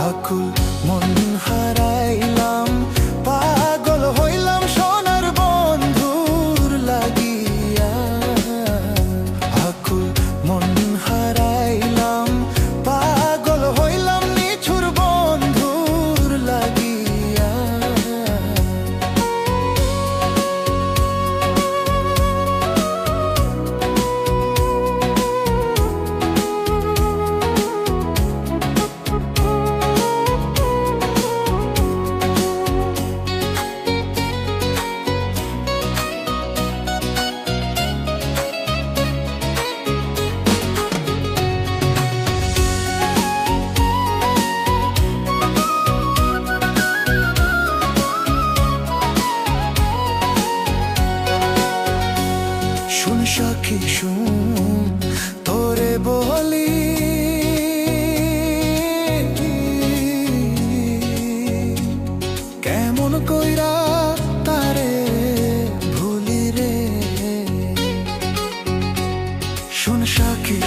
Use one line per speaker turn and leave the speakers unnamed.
আকুল মন হারায় শুন সখী শুন তোরে বলি। কেমন কইরা তারে ভুলি রে? শুন সখী